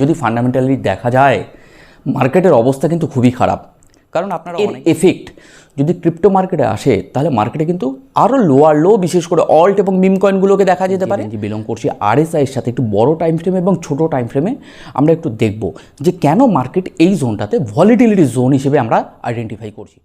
যদি ফান্ডামেন্টালি দেখা যায় মার্কেটের অবস্থা কিন্তু খুবই খারাপ। কারণ আপনারা এর এফেক্ট যদি ক্রিপ্টো মার্কেটে আসে তাহলে মার্কেটে কিন্তু আরও লোয়ার লো বিশেষ করে অল্ট এবং মিম কয়েনগুলোকে দেখা যেতে পারে। যে বিলং করছি আরএসআইয়ের সাথে একটু বড় টাইম ফ্রেমে এবং ছোট টাইম ফ্রেমে আমরা একটু দেখব যে কেন মার্কেট এই জোনটাতে ভলিটিলিটি জোন হিসেবে আমরা আইডেন্টিফাই করছি।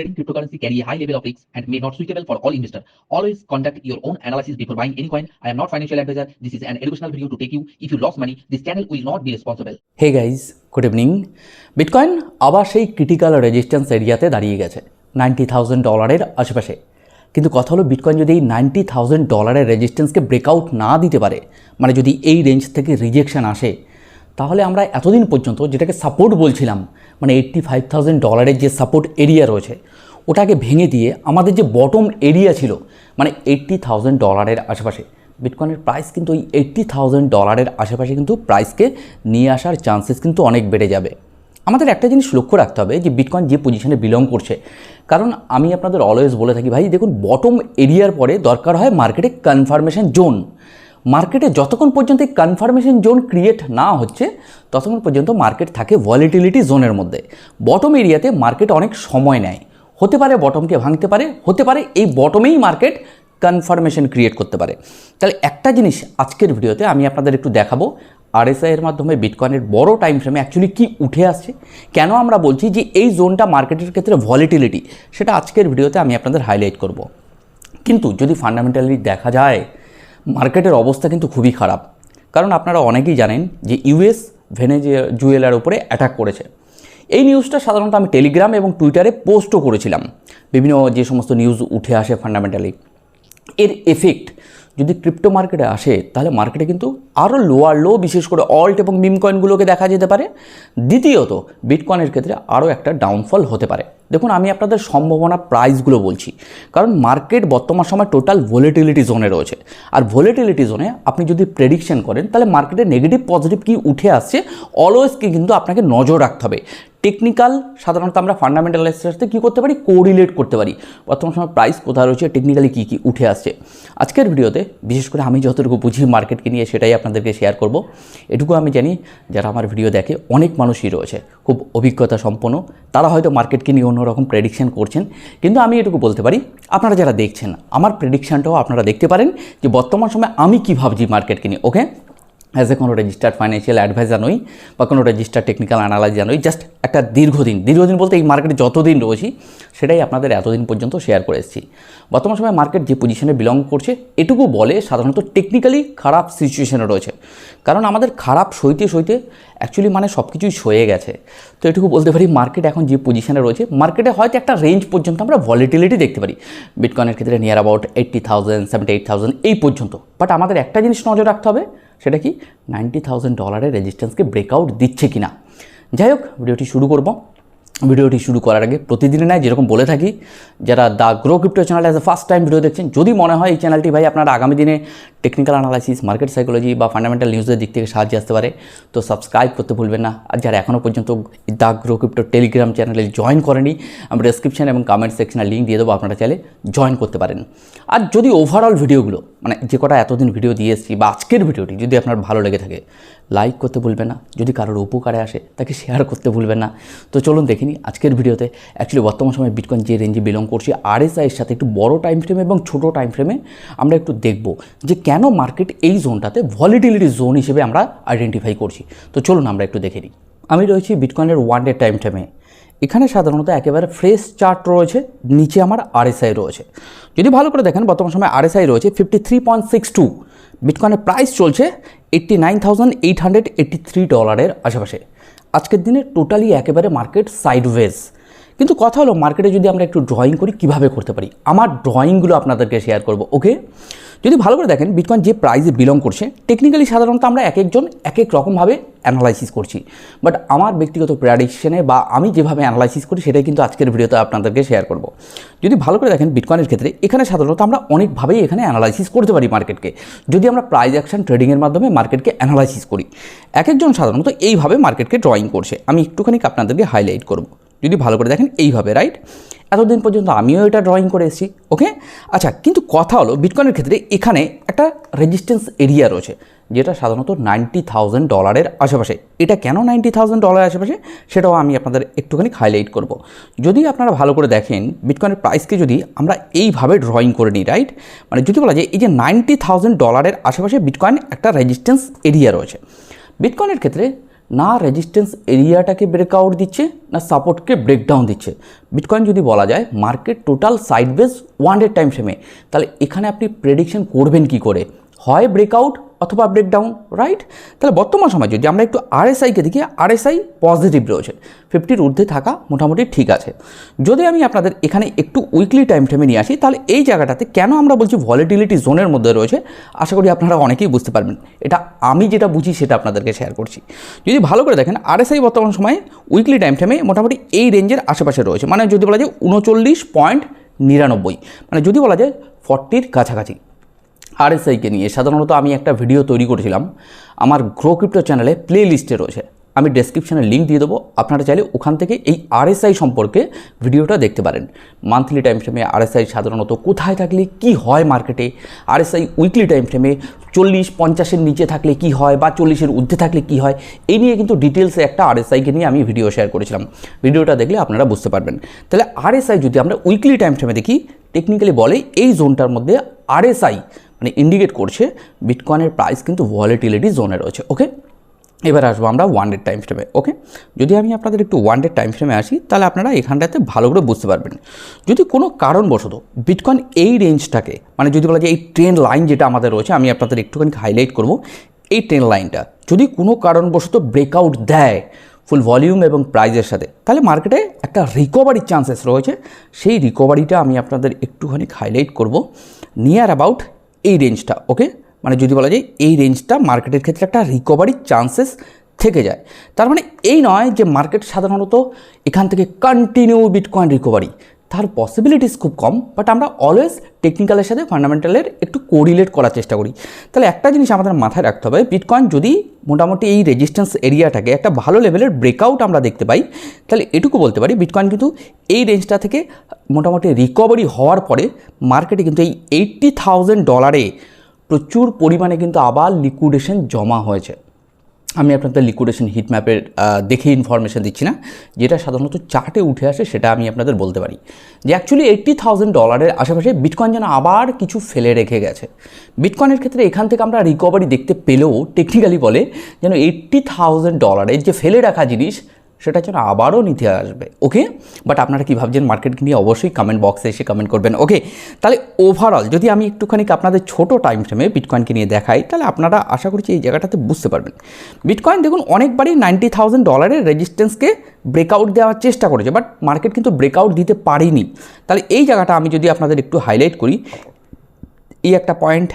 Trading cryptocurrency carry a high level of risk and may not suitable for all investors. Always conduct your own analysis before buying any coin. I am not financial advisor. This is an educational video to take you. If you lost money, this channel will not be responsible. Hey guys good evening bitcoin আবার সেই critical resistance এরিয়াতে দাঁড়িয়ে গেছে ninety thousand ডলারের আশেপাশে কিন্তু কথা হলো বিটকয়েন যদি এই নাইনটি থাউজেন্ড ডলারের রেজিস্ট্যান্সকে ব্রেকআউট না দিতে পারে মানে যদি এই রেঞ্জ থেকে রিজেকশন আসে তাহলে আমরা এতদিন পর্যন্ত যেটাকে সাপোর্ট বলছিলাম মানে এইট্টি ফাইভ থাউজেন্ড ডলারের যে সাপোর্ট এরিয়া রয়েছে ওটাকে ভেঙে দিয়ে আমাদের যে বটম এরিয়া ছিল মানে এইট্টি থাউজেন্ড ডলারের আশেপাশে বিটকয়েনের প্রাইস কিন্তু ওই এইট্টি থাউজেন্ড ডলারের আশেপাশে কিন্তু প্রাইসকে নিয়ে আসার চান্সেস কিন্তু অনেক বেড়ে যাবে। আমাদের একটা জিনিস লক্ষ্য রাখতে হবে যে বিটকয়েন যে পজিশনে বিলং করছে, কারণ আমি আপনাদের অলওয়েজ বলে থাকি, ভাই, দেখুন বটম এরিয়ার পরে দরকার হয় মার্কেটে কনফার্মেশন জোন মার্কেটে যতক্ষণ পর্যন্ত এই কনফার্মেশন জোন ক্রিয়েট না হচ্ছে, ততক্ষণ পর্যন্ত মার্কেট থাকে ভলিটিলিটি জোনের মধ্যে। বটম এরিয়াতে মার্কেট অনেক সময় নেয়। হতে পারে বটমকে ভাঙতে পারে, হতে পারে, এই বটমেই মার্কেট কনফার্মেশন ক্রিয়েট করতে পারে। তাহলে একটা জিনিস আজকের ভিডিওতে আমি আপনাদের একটু দেখাবো আরএসআই এর মাধ্যমে বিটকয়েনের বড় টাইম ফ্রেমে অ্যাকচুয়ালি কি উঠে আসছে, কেন আমরা বলছি যে এই জোনটা মার্কেটের ক্ষেত্রে ভলিটিলিটি সেটা আজকের ভিডিওতে আমি আপনাদের হাইলাইট করব। কিন্তু যদি ফান্ডামেন্টালি দেখা যায় মার্কেটের অবস্থা কিন্তু খুবই খারাপ। কারণ আপনারা অনেকেই জানেন যে ইউএস ভেনেজুয়েলার উপরে অ্যাটাক করেছে। এই নিউজটা সাধারণত আমি টেলিগ্রাম এবং টুইটারে পোস্টও করেছিলাম। বিভিন্ন যে সমস্ত নিউজ উঠে আসে ফান্ডামেন্টালি এর এফেক্ট যদি ক্রিপ্টো মার্কেটে আসে, তাহলে মার্কেটে কিন্তু আরও লোয়ার লো বিশেষ করে অল্ট এবং মিম কয়েনগুলোকে দেখা যেতে পারে। দ্বিতীয়ত বিটকয়েনের ক্ষেত্রে আরও একটা ডাউনফল হতে পারে। দেখুন, আমি আপনাদের সম্ভাবনা প্রাইসগুলো বলছি। কারণ মার্কেট বর্তমান সময় টোটাল ভোলেটিলিটি জোনে রয়েছে। আর ভোলেটিলিটি জোনে আপনি যদি প্রেডিকশন করেন, তাহলে মার্কেটে নেগেটিভ, পজিটিভ কি উঠে আসছে অলওয়েজ কি কিন্তু আপনাকে নজর রাখতে হবে। টেকনিক্যাল, সাধারণত আমরা ফান্ডামেন্টাল সাথে কী করতে পারি? কোরিলেট করতে পারি। বর্তমান সময় প্রাইস কোথায় রয়েছে টেকনিক্যালি কী কী উঠে আসছে। আজকের ভিডিওতে বিশেষ করে আমি যতটুকু বুঝি মার্কেটকে নিয়ে, সেটাই আপনাদেরকে শেয়ার করব। এটুকু আমি জানি, যারা আমার ভিডিও দেখে অনেক মানুষই রয়েছে। খুব অভিজ্ঞতা সম্পন্ন। তারা হয়তো মার্কেটকে নিয়ে অন্যরকম প্রেডিকশান করছেন। কিন্তু আমি এটুকু বলতে পারি, আপনারা যারা দেখছেন, আমার প্রেডিকশানটাও আপনারা দেখতে পারেন যে বর্তমান সময় আমি কী ভাবছি মার্কেটকে নিয়ে ওকে অ্যাজ এ কোনো রেজিস্টার্ড ফাইন্যান্সিয়াল অ্যাডভাইজার নই বা কোনো রেজিস্টার্ড টেকনিক্যাল অ্যানালাইজার নই জাস্ট একটা দীর্ঘদিন দীর্ঘদিন বলতে এই মার্কেটে যতদিন রয়েছি, সেটাই আপনাদের এতদিন পর্যন্ত শেয়ার করে এসেছি। বর্তমান সময় মার্কেট যে পজিশনে বিলং করছে, এটুকু বলে সাধারণত টেকনিক্যালি খারাপ সিচুয়েশনে রয়েছে। কারণ আমাদের খারাপ সইতে সইতে অ্যাকচুয়ালি মানে সব কিছুই সয়ে গেছে। তো এটুকু বলতে পারি মার্কেট এখন যে পজিশনে রয়েছে মার্কেটে হয়তো একটা রেঞ্জ পর্যন্ত আমরা ভলিটিলিটি দেখতে পারি। বিটকয়েনের ক্ষেত্রে near about eighty thousand seventy eight thousand এই পর্যন্ত। বাট আমাদের একটা জিনিস নজর রাখতে হবে সেটা কি? নাইনটি থাউজেন্ড ডলারের রেজিস্ট্যান্সকে ব্রেকআউট দিচ্ছে কি না যাই হোক ভিডিওটি শুরু করব। ভিডিওটি শুরু করার আগে প্রতিদিনে নয় যেরকম বলে থাকি, যারা the Grow Crypto channel as a first time video দেখছেন, যদি মনে হয় এই চ্যানেলটি ভাই আপনারা আগামী দিনে টেকনিক্যাল অ্যানালাইসিস মার্কেট সাইকোলজি বা ফান্ডামেন্টাল নিউজের দিক থেকে সাহায্য আসতে পারে, তো সাবস্ক্রাইব করতে ভুলবেন না। আর যারা এখনও পর্যন্ত দ্য গ্রো ক্রিপ্টো টেলিগ্রাম চ্যানেলে জয়েন করেনি আমি ডেসক্রিপশন এবং কমেন্ট সেকশনে লিঙ্ক দিয়ে দেবো, আপনারা চাইলে জয়েন করতে পারেন। আর যদি ওভারঅল ভিডিওগুলো মানে যে কটা এতদিন ভিডিও দিয়ে এসেছি বা আজকের ভিডিওটি যদি আপনার ভালো লেগে থাকে লাইক করতে ভুলবেন না। যদি কারোর উপকারে আসে, তাকে শেয়ার করতে ভুলবেন না। তো চলুন দেখিনি আজকের ভিডিওতে অ্যাকচুয়ালি বর্তমান সময় বিটকয়েন যে রেঞ্জে বিলং করছি আরএসআইয়ের সাথে একটু বড় টাইম ফ্রেমে এবং ছোট টাইম ফ্রেমে আমরা একটু দেখব যে কেন মার্কেট এই জোনটাতে ভলিটিলিটি জোন হিসেবে আমরা আইডেন্টিফাই করছি। তো চলুন আমরা একটু দেখে নিই। আমি রয়েছি বিটকয়েনের ওয়ান ডে টাইম ফ্রেমে এখানে সাধারণত একেবারে ফ্রেশ চার্ট রয়েছে, নিচে আমার আরএসআই রয়েছে। যদি ভালো করে দেখেন, বর্তমান সময় আরএসআই রয়েছে fifty three point six two বিটকয়েনের price চলছে eighty nine thousand eight hundred eighty three ডলারের আশেপাশে। আজকের দিনে টোটালি একেবারে মার্কেট সাইডওয়েজ কিন্তু কথা হলো মার্কেটে যদি আমরা একটু ড্রয়িং করি, কীভাবে করতে পারি? আমার ড্রয়িংগুলো আপনাদেরকে শেয়ার করব ওকে যদি ভালো করে দেখেন বিটকয়েন যে প্রাইসে বিলং করছে টেকনিক্যালি সাধারণত আমরা এক একজন এক এক রকমভাবে অ্যানালাইসিস করছি। বাট আমার ব্যক্তিগত প্রেডিকশনে বা আমি যেভাবে অ্যানালাইসিস করি, সেটাই কিন্তু আজকের ভিডিওতে আপনাদেরকে শেয়ার করব। যদি ভালো করে দেখেন বিটকয়েনের ক্ষেত্রে, এখানে সাধারণত আমরা অনেকভাবেই এখানে অ্যানালাইসিস করতে পারি মার্কেটকে যদি আমরা প্রাইজ অ্যাকশন ট্রেডিংয়ের মাধ্যমে মার্কেটকে অ্যানালাইসিস করি, এক একজন সাধারণত এইভাবে মার্কেটকে ড্রয়িং করছে। আমি একটুখানি আপনাদেরকে হাইলাইট করব। যদি ভালো করে দেখেন, এইভাবে রাইট এতদিন পর্যন্ত আমিও এটা ড্রয়িং করে এসেছি ওকে আচ্ছা কিন্তু কথা হলো বিটকয়েনের ক্ষেত্রে এখানে একটা রেজিস্ট্যান্স এরিয়া রয়েছে, যেটা সাধারণত নাইনটি থাউজেন্ড ডলারের আশেপাশে। এটা কেন নাইনটি থাউজেন্ড ডলারের আশেপাশে? সেটাও আমি আপনাদের একটুখানি হাইলাইট করব। যদি আপনারা ভালো করে দেখেন বিটকয়েনের প্রাইসকে যদি আমরা এইভাবে ড্রয়িং করে নিই রাইট মানে যদি বলা যায়, এই যে নাইনটি থাউজেন্ড ডলারের আশেপাশে বিটকয়েন একটা রেজিস্ট্যান্স এরিয়া রয়েছে। বিটকয়েনের ক্ষেত্রে না রেজিস্ট্যান্স এরিয়াটাকে ব্রেকআউট দিচ্ছে, না সাপোর্টকে ব্রেকডাউন দিচ্ছে। বিটকয়েন যদি বলা যায় market total sideways one day time ফ্রেমে তাহলে এখানে আপনি প্রেডিকশন করবেন কি করে? হয় ব্রেকআউট অথবা ব্রেকডাউন রাইট তাহলে বর্তমান সময় যদি আমরা একটু আরএসআইকে দেখি আরএসআই পজিটিভ রয়েছে। ফিফটির ঊর্ধ্বে থাকা মোটামুটি ঠিক আছে। যদি আমি আপনাদের এখানে একটু উইকলি টাইম ফ্রেমে নিয়ে আসি, তাহলে এই জায়গাটাতে কেন আমরা বলছি ভলিটিলিটি জোনের মধ্যে রয়েছে? আশা করি আপনারা অনেকেই বুঝতে পারবেন। এটা আমি যেটা বুঝি, সেটা আপনাদেরকে শেয়ার করছি। যদি ভালো করে দেখেন আরএসআই বর্তমান সময়ে উইকলি টাইম ফ্রেমে মোটামুটি এই রেঞ্জের আশেপাশে রয়েছে। মানে যদি বলা যায় উনচল্লিশ পয়েন্ট নিরানব্বই। মানে যদি বলা যায় ফর্টির কাছাকাছি। আরএসআইকে নিয়ে। সাধারণত আমি একটা ভিডিও তৈরি করেছিলাম। আমার গ্রো ক্রিপ্টো চ্যানেলে প্লে লিস্টে রয়েছে। আমি ডেসক্রিপশানে লিঙ্ক দিয়ে দেবো। আপনারা চাইলে ওখান থেকে এই আরএসআই সম্পর্কে ভিডিওটা দেখতে পারেন। মান্থলি টাইম ফ্রেমে আরএসআই সাধারণত কোথায় থাকলে কি হয় মার্কেটে? আরএসআই উইকলি টাইম ফ্রেমে চল্লিশ পঞ্চাশের নিচে থাকলে কি হয় বা চল্লিশের ঊর্ধ্বে থাকলে কি হয়? এই নিয়ে কিন্তু ডিটেলসে একটা আরএসআইকে নিয়ে আমি ভিডিও শেয়ার করেছিলাম। ভিডিওটা দেখলে আপনারা বুঝতে পারবেন। তাহলে আরএসআই যদি আমরা উইকলি টাইম ফ্রেমে দেখি, টেকনিক্যালি বলে এই জোনটার মধ্যে আরএসআই মানে ইন্ডিকেট করছে বিটকয়েনের প্রাইস কিন্তু ভলেটিলিটি জোনে রয়েছে ওকে এবার আসব আমরা ওয়ান ডে টাইম ফ্রেমে ওকে যদি আমি আপনাদের একটু ওয়ান ডে টাইম ফ্রেমে আসি, তাহলে আপনারা এখানটাতে ভালো করে বুঝতে পারবেন। যদি কোনো কারণবশত বিটকয়েন এই রেঞ্জটাকে মানে যদি বলা যায় এই ট্রেন লাইন যেটা আমাদের রয়েছে, আমি আপনাদের একটুখানি হাইলাইট করব, এই ট্রেন লাইনটা যদি কোনো কারণবশত ব্রেকআউট দেয় ফুল ভলিউম এবং প্রাইজের সাথে, তাহলে মার্কেটে একটা রিকভারির চান্সেস রয়েছে। সেই রিকভারিটা আমি আপনাদের একটুখানি হাইলাইট করব। নিয়ার অ্যাবাউট এই রেঞ্জটা ওকে মানে যদি বলা যায় এই রেঞ্জটা মার্কেটের ক্ষেত্রে একটা রিকভারি চান্সেস থেকে যায়। তার মানে এই নয় যে মার্কেট সাধারণত এখান থেকে কন্টিনিউ বিটকয়েন রিকভারি তার পসিবিলিটিস খুব কম বাট আমরা অলওয়েজ টেকনিক্যালের সাথে ফান্ডামেন্টালের একটু কোরিলেট করার চেষ্টা করি। তাহলে একটা জিনিস আমাদের মাথায় রাখতে হবে বিটকয়েন যদি মোটামুটি এই রেজিস্ট্যান্স এরিয়াটাকে একটা ভালো লেভেলের ব্রেকআউট আমরা দেখতে পাই, তাহলে এটুকু বলতে পারি বিটকয়েন কিন্তু এই রেঞ্জটা থেকে মোটামুটি রিকভারি হওয়ার পরে মার্কেটে কিন্তু এই এইট্টি থাউজেন্ড ডলারে প্রচুর পরিমাণে কিন্তু আবার লিকুইডেশন জমা হয়েছে। আমি আপনাদের লিকুইডেশন হিট ম্যাপের দেখে ইনফরমেশান দিচ্ছি না। যেটা সাধারণত চার্টে উঠে আসে, সেটা আমি আপনাদের বলতে পারি। যে অ্যাকচুয়ালি এইট্টি থাউজেন্ড ডলারের আশেপাশে বিটকয়েন যেন আবার কিছু ফেলে রেখে গেছে। বিটকয়েনের ক্ষেত্রে এখান থেকে আমরা রিকভারি দেখতে পেলেও টেকনিক্যালি বলে যেন এইট্টি থাউজেন্ড ডলারের যে ফেলে রাখা জিনিস সেটা যেন আবারও নিতে আসবে ওকে বাট আপনারা কী ভাবছেন মার্কেটকে নিয়ে অবশ্যই কমেন্ট বক্সে এসে কমেন্ট করবেন ওকে তাহলে ওভারঅল যদি আমি একটুখানি আপনাদের ছোটো টাইম ফ্রেমে বিটকয়েনকে নিয়ে দেখাই, তাহলে আপনারা আশা করছি এই জায়গাটাতে বুঝতে পারবেন। বিটকয়েন দেখুন, অনেকবারই নাইনটি থাউজেন্ড ডলারের রেজিস্ট্যান্সকে ব্রেকআউট দেওয়ার চেষ্টা করেছে বাট মার্কেট কিন্তু ব্রেকআউট দিতে পারেনি। তাহলে এই জায়গাটা আমি যদি আপনাদের একটু হাইলাইট করি, এই একটা পয়েন্ট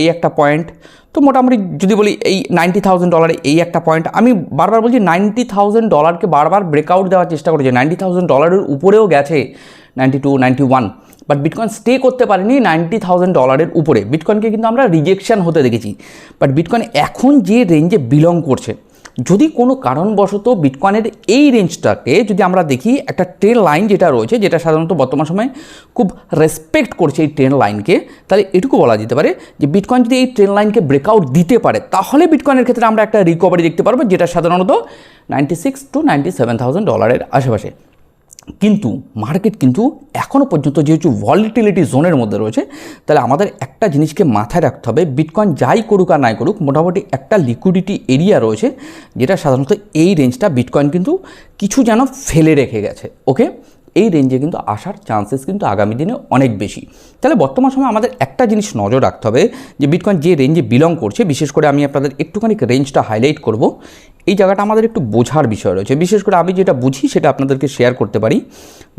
এই একটা পয়েন্ট তো মোটামুটি যদি বলি এই নাইনটি থাউজেন্ড ডলারে এই একটা পয়েন্ট আমি বারবার বলছি নাইনটি থাউজেন্ড ডলারকে বারবার ব্রেকআউট দেওয়ার চেষ্টা করেছি। নাইনটি থাউজেন্ড ডলারের উপরেও গেছে ninety two ninety one but bitcoin stay করতে পারেনি নাইনটি থাউজেন্ড ডলারের উপরে। বিটকয়েনকে কিন্তু আমরা রিজেকশান হতে দেখেছি বাট বিটকয়েন এখন যে রেঞ্জে বিলং করছে যদি কোনো কারণবশত বিটকয়েনের এই রেঞ্জটাকে যদি আমরা দেখি, একটা ট্রেন লাইন যেটা রয়েছে, যেটা সাধারণত বর্তমান সময়ে খুব রেসপেক্ট করছে এই ট্রেন লাইনকে তাহলে এটুকু বলা যেতে পারে যে বিটকয়েন যদি এই ট্রেন লাইনকে ব্রেকআউট দিতে পারে, তাহলে বিটকয়েনের ক্ষেত্রে আমরা একটা রিকভারি দেখতে পারব, যেটা সাধারণত ninety six two ninety seven thousand ডলারের আশেপাশে। কিন্তু মার্কেট কিন্তু এখনও পর্যন্ত যেহেতু ভলিটিলিটি জোনের মধ্যে রয়েছে, তাহলে আমাদের একটা জিনিসকে মাথায় রাখতে হবে বিটকয়েন যাই করুক আর নাই করুক, মোটামুটি একটা লিকুইডিটি এরিয়া রয়েছে, যেটা সাধারণত এই রেঞ্জটা বিটকয়েন কিন্তু কিছু যেন ফেলে রেখে গেছে ওকে এই রেঞ্জে কিন্তু আসার চান্সেস কিন্তু আগামী দিনে অনেক বেশি। তাহলে বর্তমান সময় আমাদের একটা জিনিস নজর রাখতে হবে, যে বিটকয়েন যে রেঞ্জে বিলং করছে, বিশেষ করে আমি আপনাদের একটুখানি রেঞ্জটা হাইলাইট করব এই জায়গাটা আমাদের একটু বোঝার বিষয় রয়েছে। বিশেষ করে আমি যেটা বুঝি সেটা আপনাদেরকে শেয়ার করতে পারি।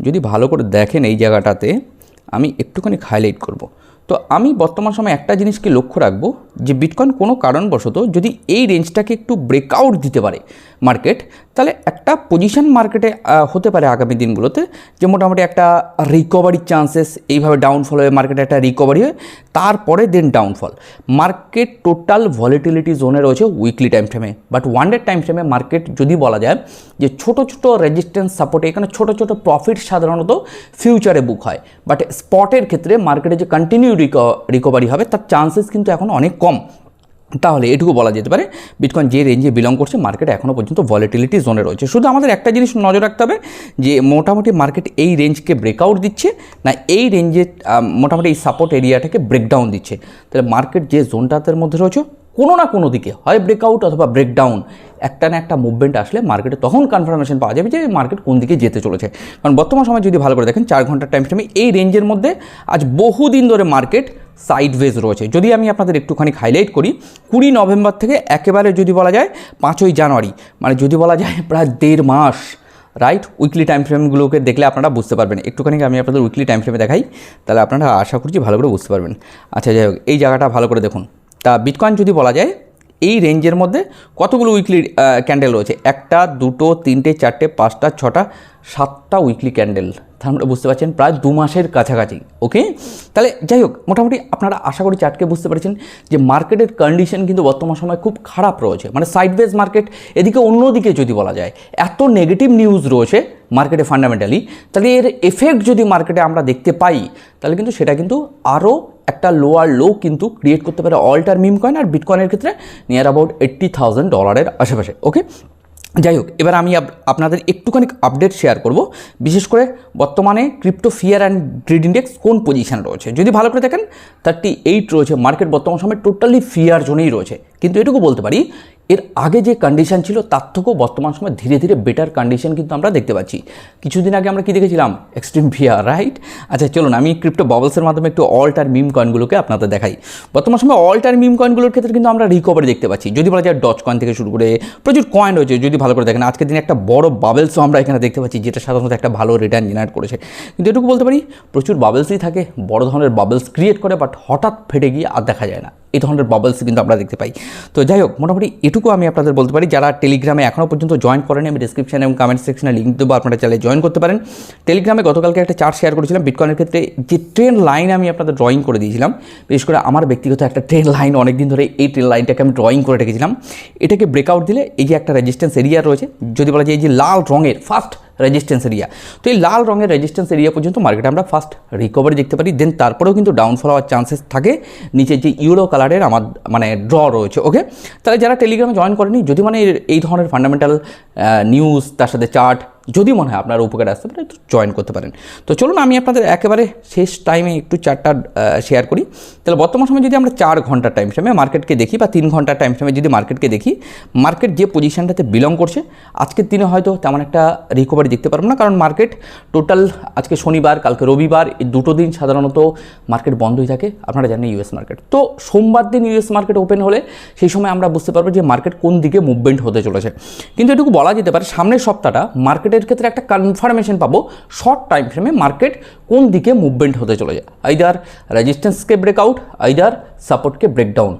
যদি ভালো করে দেখেন এই জায়গাটাতে, আমি একটুখানি হাইলাইট করব। তো আমি বর্তমান সময়ে একটা জিনিসকে লক্ষ্য রাখব, যে বিটকয়েন কোনো কারণবশত যদি এই রেঞ্জটাকে একটু ব্রেকআউট দিতে পারে মার্কেট তাহলে একটা পজিশন মার্কেটে হতে পারে আগামী দিনগুলোতে, যে মোটামুটি একটা রিকভারির চান্সেস এইভাবে ডাউনফল হয়ে মার্কেটে একটা রিকভারি হয়, তারপরে then downfall market total volatility জোনে রয়েছে উইকলি টাইম ফ্রেমে বাট ওয়ান ডে টাইম ফ্রেমে মার্কেট যদি বলা যায়, যে ছোট ছোট রেজিস্ট্যান্স সাপোর্টে এখানে ছোট ছোট প্রফিট সাধারণত ফিউচারে বুক হয় বাট স্পটের ক্ষেত্রে মার্কেটে যে কন্টিনিউ রিকভারি হবে, তার চান্সেস কিন্তু এখন অনেক কম। তাহলে এটুকু বলা যেতে পারে বিটকয়েন যে রেঞ্জে বিলং করছে মার্কেট এখনও পর্যন্ত ভলেটিলিটি জোনে রয়েছে। শুধু আমাদের একটা জিনিস নজর রাখতে হবে, যে মোটামুটি মার্কেট এই রেঞ্জকে ব্রেকআউট দিচ্ছে, না এই রেঞ্জে মোটামুটি এই সাপোর্ট এরিয়াটাকে ব্রেকডাউন দিচ্ছে। তাহলে মার্কেট যে জোনটাতের মধ্যে রয়েছে কোনো না কোনো দিকে, হয় ব্রেকআউট অথবা ব্রেকডাউন একটা না একটা মুভমেন্ট আসলে মার্কেটে তখন কনফার্মেশন পাওয়া যাবে যে মার্কেট কোন দিকে যেতে চলেছে। কারণ বর্তমান সময় যদি ভালো করে দেখেন, চার ঘণ্টার টাইম ফ্রেমে এই রেঞ্জের মধ্যে আজ বহুদিন ধরে মার্কেট সাইডওয়েজ রয়েছে। যদি আমি আপনাদের একটুখানি হাইলাইট করি, কুড়ি নভেম্বর থেকে একেবারে যদি বলা যায় পাঁচই জানুয়ারি মানে যদি বলা যায় প্রায় দেড় মাস রাইট উইকলি টাইম ফ্রেমগুলোকে দেখলে আপনারা বুঝতে পারবেন। একটুখানি আমি আপনাদের উইকলি টাইম ফ্রেমে দেখাই, তাহলে আপনারা আশা করছি ভালো করে বুঝতে পারবেন। আচ্ছা যাই হোক, এই জায়গাটা ভালো করে দেখুন। তা বিটকয়েন যদি বলা যায়, এই রেঞ্জের মধ্যে কতগুলো উইকলি ক্যান্ডেল রয়েছে? একটা, দুটো, তিনটে, চারটে, পাঁচটা, ছটা, সাতটা উইকলি ক্যান্ডেল তাহলে বুঝতে পারছেন প্রায় দু মাসের কাছাকাছি ওকে তাহলে যাই হোক, মোটামুটি আপনারা আশা করি চার্টকে বুঝতে পেরেছেন যে মার্কেটের কন্ডিশন কিন্তু বর্তমান সময় খুব খারাপ রয়েছে। মানে সাইডওয়েজ মার্কেট এদিকে অন্যদিকে যদি বলা যায়, এত নেগেটিভ নিউজ রয়েছে মার্কেটে ফান্ডামেন্টালি তাহলে এর এফেক্ট যদি মার্কেটে আমরা দেখতে পাই, তাহলে কিন্তু সেটা কিন্তু আরও একটা লোয়ার লো কিন্তু ক্রিয়েট করতে পারে অল্টার মিম কয়েন আর বিটকয়েনের ক্ষেত্রে নিয়ার অ্যাবাউট এইট্টি থাউজেন্ড ডলারের আশেপাশে ওকে যাই হোক, এবার আমি আপ- আপনাদের একটুখানি আপডেট শেয়ার করব। বিশেষ করে বর্তমানে crypto fear and greed index কোন পজিশানে রয়েছে? যদি ভালো করে দেখেন থার্টি এইট রয়েছে। মার্কেট বর্তমান সময় টোটালি ফিয়ার জোনেই রয়েছে। কিন্তু এটুকু বলতে পারি এর আগে যে কন্ডিশন ছিল, তার থেকেও বর্তমান সময় ধীরে ধীরে বেটার কন্ডিশন কিন্তু আমরা দেখতে পাচ্ছি। কিছুদিন আগে আমরা কি দেখেছিলাম? এক্সট্রিম ফিয়ার রাইট আচ্ছা চলুন, আমি ক্রিপ্টো বাবলসের মাধ্যমে একটু অল্টার মিম কয়েনগুলোকে আপনাদের দেখাই। বর্তমান সময় অল্টার মিম কয়েনগুলোর ক্ষেত্রে কিন্তু আমরা রিকভারি দেখতে পাচ্ছি। যদি বলা যায় ডচ কয়েন থেকে শুরু করে প্রচুর কয়েন রয়েছে, যদি ভালো করে দেখেন, আজকের দিনে একটা বড় বাবেলসও আমরা এখানে দেখতে পাচ্ছি, যেটা সাধারণত একটা ভালো রিটার্ন জেনারেট করেছে। কিন্তু এটুকু বলতে পারি, প্রচুর বাবেলসই থাকে, বড় ধরনের বাবেলস ক্রিয়েট করে বাট হঠাৎ ফেটে গিয়ে আর দেখা যায় না। এই ধরনের বাবলস কিন্তু আমরা দেখতে পাই। তো যাই হোক, মোটামুটি এটুকু আমি আপনাদের বলতে পারি। যারা টেলিগ্রামে এখনও পর্যন্ত জয়েন করেনি, আমি ডিসক্রিপশন এবং কমেন্ট সেকশনে লিঙ্ক দেবো, আপনারা চাইলে জয়েন করতে পারেন। টেলিগ্রামে গতকালকে একটা চার্ট শেয়ার করেছিলাম বিটকয়েনের ক্ষেত্রে যে ট্রেন লাইন আমি আপনাদের ড্রয়িং করে দিয়েছিলাম, বিশেষ করে আমার ব্যক্তিগত একটা ট্রেন লাইন অনেকদিন ধরে এই ট্রেন লাইনটাকে আমি ড্রয়িং করে রেখেছিলাম। এটাকে ব্রেকআউট দিলে এই যে একটা রেজিস্ট্যান্স এরিয়া রয়েছে, যদি বলা যায় এই যে লাল রঙের ফার্স্ট রেজিস্ট্যান্স এরিয়া তো এই লাল রঙের রেজিস্ট্যান্স এরিয়া পর্যন্ত মার্কেটে আমরা ফার্স্ট রিকভারি দেখতে পারি দেন তারপরেও কিন্তু ডাউনফল হওয়ার চান্সেস থাকে। নিচে যে ইউরো কালারের আমার মানে ড্র রয়েছে ওকে তাহলে যারা টেলিগ্রামে জয়েন করেনি, যদি মানে এই ধরনের ফান্ডামেন্টাল নিউজ তার সাথে চার্ট যদি মনে হয় আপনার উপকারে আসতে পারে তো জয়েন করতে পারেন। তো চলুন, আমি আপনাদের একেবারে শেষ টাইমে একটু চারটা শেয়ার করি। তাহলে বর্তমান সময় যদি আমরা চার ঘণ্টার টাইম ফ্রেমে মার্কেটকে দেখি বা তিন ঘণ্টার টাইম ফ্রেমে যদি মার্কেটকে দেখি মার্কেট যে পজিশানটাতে বিলং করছে, আজকের দিনে হয়তো তেমন একটা রিকভারি দেখতে পারব না। কারণ মার্কেট টোটাল আজকে শনিবার, কালকে রবিবার, এই দুটো দিন সাধারণত মার্কেট বন্ধই থাকে। আপনারা জানেন ইউএস মার্কেট তো সোমবার দিন ইউএস মার্কেট ওপেন হলে সেই সময় আমরা বুঝতে পারব যে মার্কেট কোন দিকে মুভমেন্ট হতে চলেছে। কিন্তু এটুকু বলা যেতে পারে, সামনের সপ্তাহটা মার্কেটের ক্ষেত্রে একটা কনফার্মেশন পাবো শর্ট টাইম ফ্রেমে মার্কেট কোন দিকে মুভমেন্ট হতে চলে যায় আইদার রেজিস্ট্যান্সকে ব্রেকআউট আইদার সাপোর্টকে ব্রেকডাউন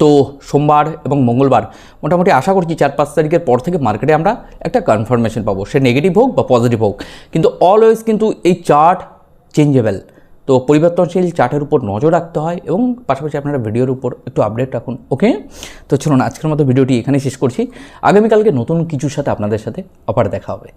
তো সোমবার এবং মঙ্গলবার মোটামুটি আশা করছি চার পাঁচ তারিখের পর থেকে মার্কেটে আমরা একটা কনফার্মেশন পাবো, সে নেগেটিভ হোক বা পজিটিভ হোক। কিন্তু অলওয়েজ কিন্তু এই চার্ট চেঞ্জেবল তো পরিবর্তনশীল চার্টের উপর নজর রাখতে হয় এবং পাশাপাশি আপনারা ভিডিওর উপর একটু আপডেট রাখুন ওকে তো চলুন, আজকের মতো ভিডিওটি এখানে শেষ করছি। আগামীকালকে নতুন কিছুর সাথে আপনাদের সাথে আবার দেখা হবে।